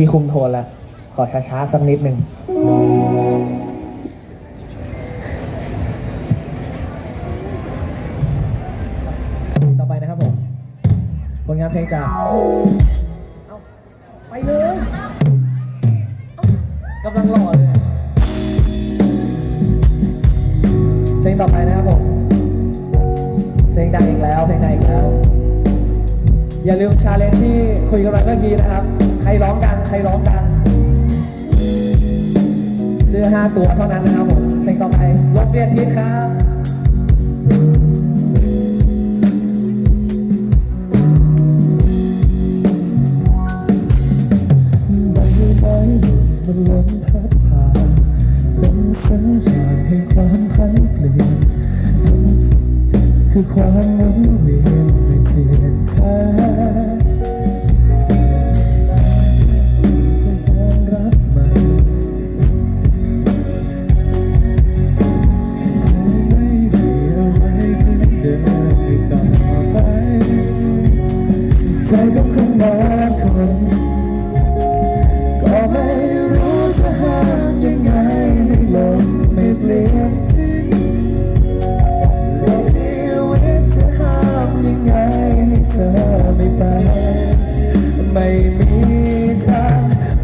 ที่คุมโทนแล้วขอช้าๆสักนิดหนึ่งต่อไปนะครับผมผลงานเพลงจากเอาไปเลยเอ้ากำลังหล่อเลยเพลงต่อไปนะครับผมเพลงดังอีกแล้วเพลงดังอีกแล้ว อย่าลืมชาเลนจ์ที่คุยกันไว้เมื่อกี้นะครับ ใครร้องดัง ใครร้องดัง ซื้อห้าตัวเท่านั้นนะครับผมเพลงต่อไปลบเรียนพิษครับใบไม้มันล้นพัดผ่าน เป็นสัญญาณแห่งความพันเปลี่ยนทั้งจิตใจคือความหมุนเวียนในเทียนท้ต้อง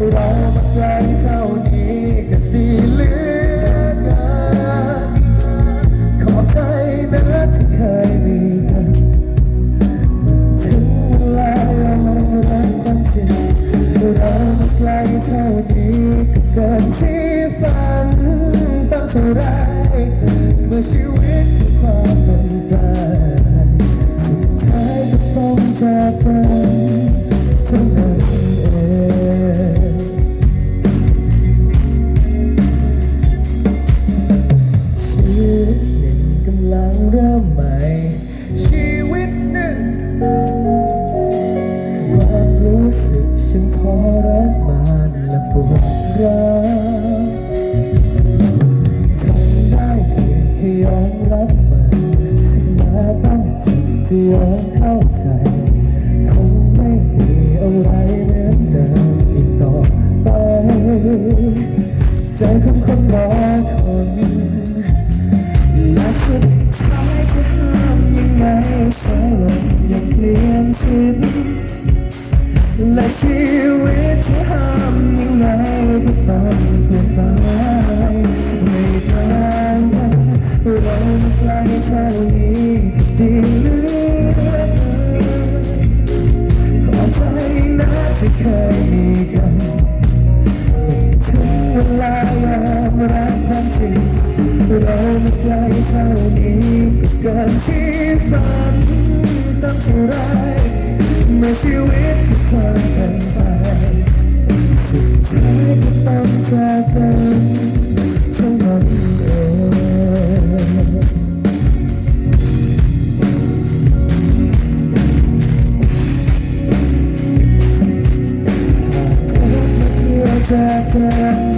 เรามาไกลเท่านี้ก็ดีเหลือเกินขอบใจนะที่เคยมีกันถึงเวลายอมรักกันจริงเรามาไกลเท่านี้ก็เกินที่ฝันตั้งเท่าไร ลังเริ่มใหม่ ชีวิตหนึ่งความรู้สึกฉันทรมานและปวดร้าวทำได้เพียงแค่ยอมรับมันมาต้องจิตที่ยอมเข้าใจ คงไม่มีอะไรเหมือนเดิมอีกต่อไป ใจของคนรอ และชีวิตจะห้ามยังไงก็ต้องเปลี่ยนไปไม่ต่างกันเรามาไกลเท่านี้ก็ดี ชีวิตคือความเป็นไปสุดท้ายก็ต้องจากกันเท่านั้นเองหากพบมาเพื่อจากกัน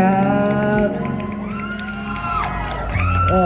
ครับ โอ้